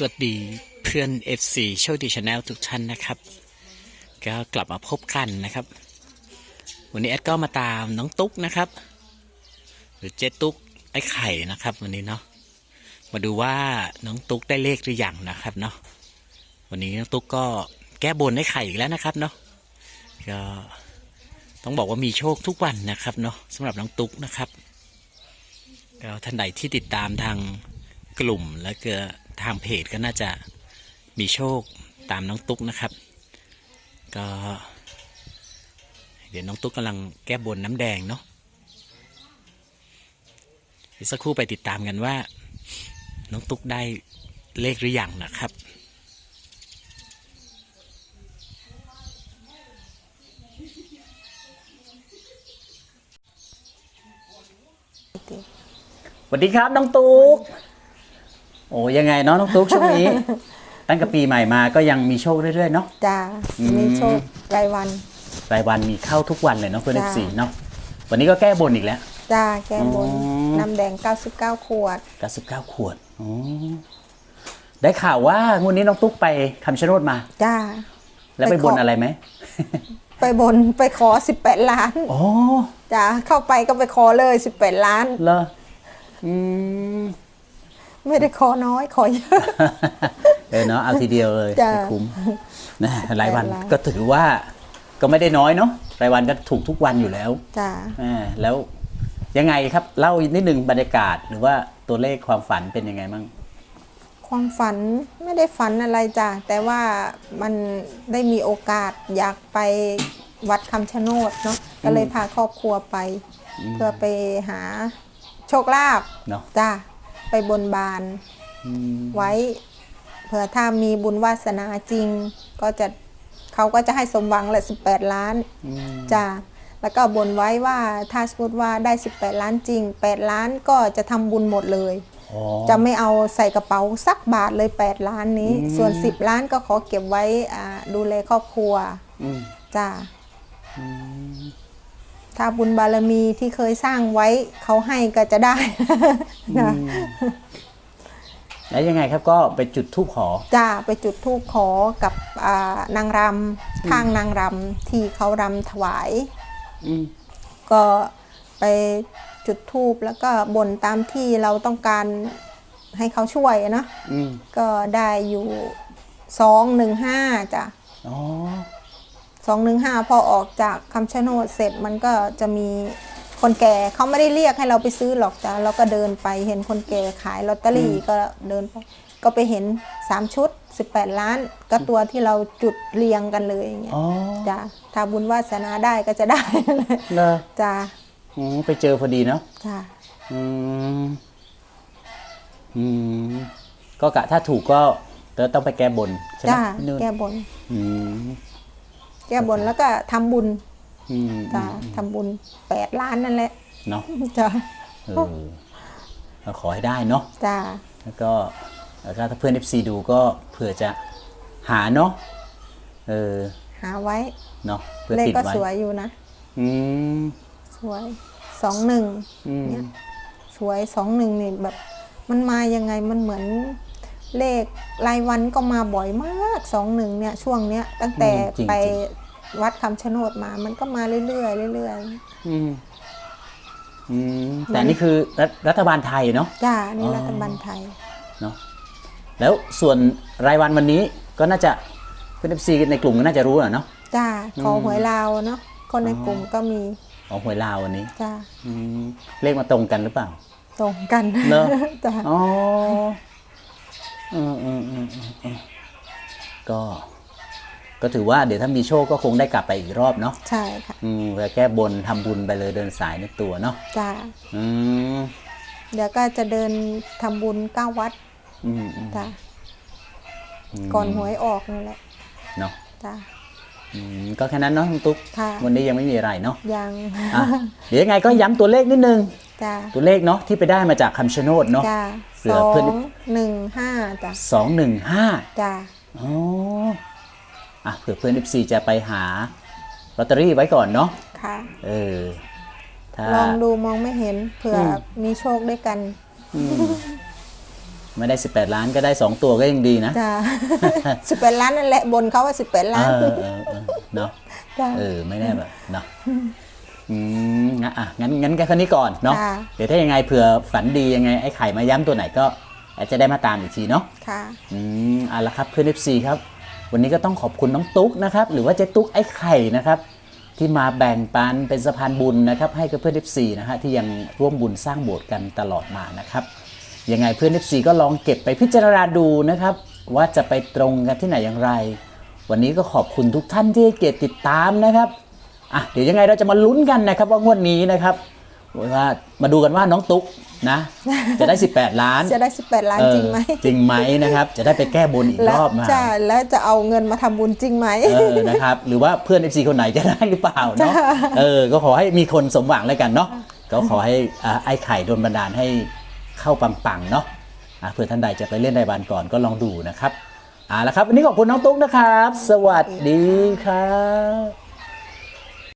สวัสดีเพื่อน FC โชคดีชาแนลทุกท่านนะครับ ก็กลับมาพบกันนะครับ วันนี้แอดก็มาตามน้องตุ๊กนะครับ หรือเจ๊ตุ๊กไอ้ไข่นะครับ วันนี้เนาะมาดูว่าน้องตุ๊กได้เลขหรือยังนะครับเนาะวันนี้น้องตุ๊กก็แก้บนไอ้ไข่อีกแล้วนะครับเนาะก็ต้องบอกว่ามีโชคทุกวันนะครับเนาะสำหรับน้องตุ๊กนะครับก็ท่านใดที่ติดตามทางกลุ่มแล้วก็ ทางเพจก็น่าจะมีโชคตามน้องตุ๊กนะครับ ก็ เดี๋ยวน้องตุ๊กกำลังแก้บนน้ำแดงเนาะอีกสักครู่ไปติดตามกันว่า น้องตุ๊กได้เลขหรือยังนะครับสวัสดีครับน้องตุ๊ก โอ้ยังไงเนาะน้องตุ๊กช่วงนี้ ตั้งแต่ปีใหม่มาก็ยังมีโชคเรื่อยๆเนาะ จ้าอืม มีโชครายวัน รายวันมีเข้าทุกวันเลยเนาะเพื่อนจ้ะ สีเนาะวันนี้ก็แก้บนอีกแล้ว จ้าแก้บนอ๋อ น้ำแดง 99 ขวด 99ขวดอ๋อได้ข่าวว่างวดนี้น้องตุ๊กไปคำชะโนดมา จ้า แล้วไปไปขอบนอะไรไหมไปบนไปขอ 18 ล้าน อ๋อจ้าเข้าไปก็ไปขอเลย 18 ล้าน เหรออืม ไม่ได้ขอน้อยขอเยอะ เออเนาะเอาทีเดียวเลยจ้ะไม่คุ้มนะรายวันล้านก็ถือว่าก็ไม่ได้น้อยเนาะรายวันก็ถูกทุกวันอยู่แล้วจ้าอ่าแล้วยังไงครับเล่านิดนึงบรรยากาศหรือว่าตัวเลขความฝันเป็นยังไงบ้างความฝันไม่ได้ฝันอะไรจ้าแต่ว่ามันได้มีโอกาสอยากไปวัดคำชะโนดเนาะก็เลยพาครอบครัวไป เพื่อไปหาโชคลาภเนาะจ้า ไปบนบานอืมไว้ เผื่อถ้ามีบุญวาสนาจริง ก็จะเขาก็จะให้สมหวังแหละ18ล้านอืมจ้าแล้วก็บนไว้ว่าถ้าสมมติว่าได้ 18 ล้านจริง 8 ล้านก็จะทำบุญหมดเลยอ๋อจะไม่เอาใส่กระเป๋าสักบาทเลย 8 ล้านนี้อืมส่วน 10 ล้านก็ขอเก็บไว้อ่าดูแลครอบครัวอืมจ้า ถ้าบุญบารมีที่เคยสร้างไว้เขาให้ก็จะได้นะแล้วยังไงครับก็ไปจุดทูปขอจ้าไปจุดธูปขอกับอ่านางรำข้างนางรำที่เขารำถวายอืมก็ไปจุดธูปแล้วก็บ่นตามที่เราต้องการให้เขาช่วยอะเนาะอืมก็ได้อยู่สองหนึ่งห้าจ้ะอ๋อ สองหนึ่งห้าพอออกจากคำชะโนดเสร็จมันก็จะมีคนแก่เขาไม่ได้เรียกให้เราไปซื้อหรอกจ้ะเราก็เดินไปเห็นคนแก่ขายลอตเตอรี่ก็เดินไปก็ไปเห็นสามชุด 18 ล้าน ก็ตัวที่เราจุดเรียงกันเลยอย่างเงี้ยอ๋อจ้ะถ้าบุญวาสนาได้ก็จะได้เลอจ้ะอืมไปเจอพอดีเนาะจ้ะอืมอืมก็กะถ้าถูกก็ต้องไปแก้บนใช่ไหมจ้ะพี่นุ่นแก้บน อืม แก้บนแล้วก็ทำบุญอืมจ้ะทำบุญแปดล้านนั่นแหละเนาะจ้ะเออก็ขอให้ได้เนาะจ้ะแล้วก็แล้วก็ถ้าเพื่อน FC ดูก็เผื่อจะหาเนาะเออหาไว้เนาะเพื่อเลขติดก็ไว้สวยอยู่นะ อืมสวยสองหนึ่งอืมเนี่ยสวยสองหนึ่งนี่แบบ มันมายังไงมันเหมือน เลขรายวันก็มาบ่อยมากสองหนึ่งเนี่ยช่วงเนี้ยตั้งแต่อืมจริงๆ ไปวัดคำชะโนดมา มันก็มาเรื่อยๆเรื่อยอืมอืมแต่นี่คือรัฐรัฐบาลไทยเนาะ ๆจ้านี่อ๋อ รัฐบาลไทย เนาะแล้วส่วนรายวันวันนี้ก็น่าจะเพื่อน FC ในกลุ่มก็น่าจะรู้อะเนาะ จ้าขออืมหวยลาวเนาะคนในอ๋อ กลุ่มก็มีของหวยลาววันนี้จ้าอืมเลขมาตรงกันหรือเปล่า ตรงกันเนอะ จ้าอ๋อ อืมอืมอืมอืมอืมก็ ก็ถือว่าเดี๋ยวถ้ามีโชคก็คงได้กลับไปอีกรอบเนาะใช่ค่ะอืมไปแก้บนทำบุญไปเลยเดินสายในตัวเนาะจ้าอืมเดี๋ยวก็จะเดินทำบุญเก้าวัดอืมอืมจ้ามก่อนหวยออกนั่นแหละเนาะจ้าอืมก็แค่นั้นเนาะคุณตุ๊กค่ะวันนี้ยังไม่มีอะไรเนาะยัง อะเดี๋ยวยังไงก็ย้ำตัวเลขนิดนึง จ้าตัวเลขเนาะที่ไปได้มาจากคำชะโนดเนาะจ้าเผื่สออเพื่อนงหนึ่งห้าจ้าสองหนึ่งห้าจ้าอ๋ออะเผื่อเพื่อน FC จะไปหาลอตเตอรี่ไว้ก่อนเนาะค่ะ เออถ้า ลองดูมองไม่เห็นเผื่ออมีโชคด้วยกันอืมไม่ได้ 18 ล้านก็ได้ 2 ตัวก็ยังดีนะ จ้าสิบแปดล้านนั่นแหละบนเขาว่าสิบแปดล้านเออเออเออเนาะจ้าเออไม่แน่แบบเนาะ อืมงั้นอะงั้นงั้นแค่นี้ก่อนเนาะค่ะ เดี๋ยวถ้ายังไงเผื่อฝันดียังไงไอ้ไข่มาย้ำตัวไหนก็อาจจะได้มาตามอีกทีเนาะ ค่ะ อืมเอาละครับเพื่อน FC ครับ วันนี้ก็ต้องขอบคุณน้องตุ๊กนะครับ หรือว่าเจ๊ตุ๊กไอ้ไข่นะครับ ที่มาแบ่งปันเป็นสะพานบุญนะครับ ให้กับเพื่อน FC นะฮะที่ยังร่วมบุญสร้างโบสถ์กันตลอดมานะครับยังไงเพื่อน FC ก็ลองเก็บไปพิจารณาดูนะครับ ว่าจะไปตรงกันที่ไหนอย่างไร วันนี้ก็ขอบคุณทุกท่านที่ให้เกียรติติดตามนะครับ อะเดี๋ยวยังไงเราจะมาลุ้นกันนะครับว่างวดนี้นะครับว่ามาดูกันว่าน้องตุ๊กนะ จะได้ 18 ล้านจะได้สิบแปดล้านเออจริงไหมจริงไหมนะครับ จะได้ไปแก้บนอีกแล้รวอบมาใช่แล้วจะเอาเงินมาทำบุญจริงไหมเออนะครับหรือว่าเพื่อน FC คนไหนจะได้หรือเปล่าเนาะเออก็ขอให้มีคนสมหวังแล้วกันเนาะก็ขอให้อ่าไอ้ไข่โดนบันดาลให้เข้าปังๆเนาะอะเพื่อท่านใดจะไปเล่นรายวันก่อนก็ลองดูนะครับอ่าแล้วครับวันนี้ขอบคุณน้องตุ๊กนะครับ สวัสดีครับ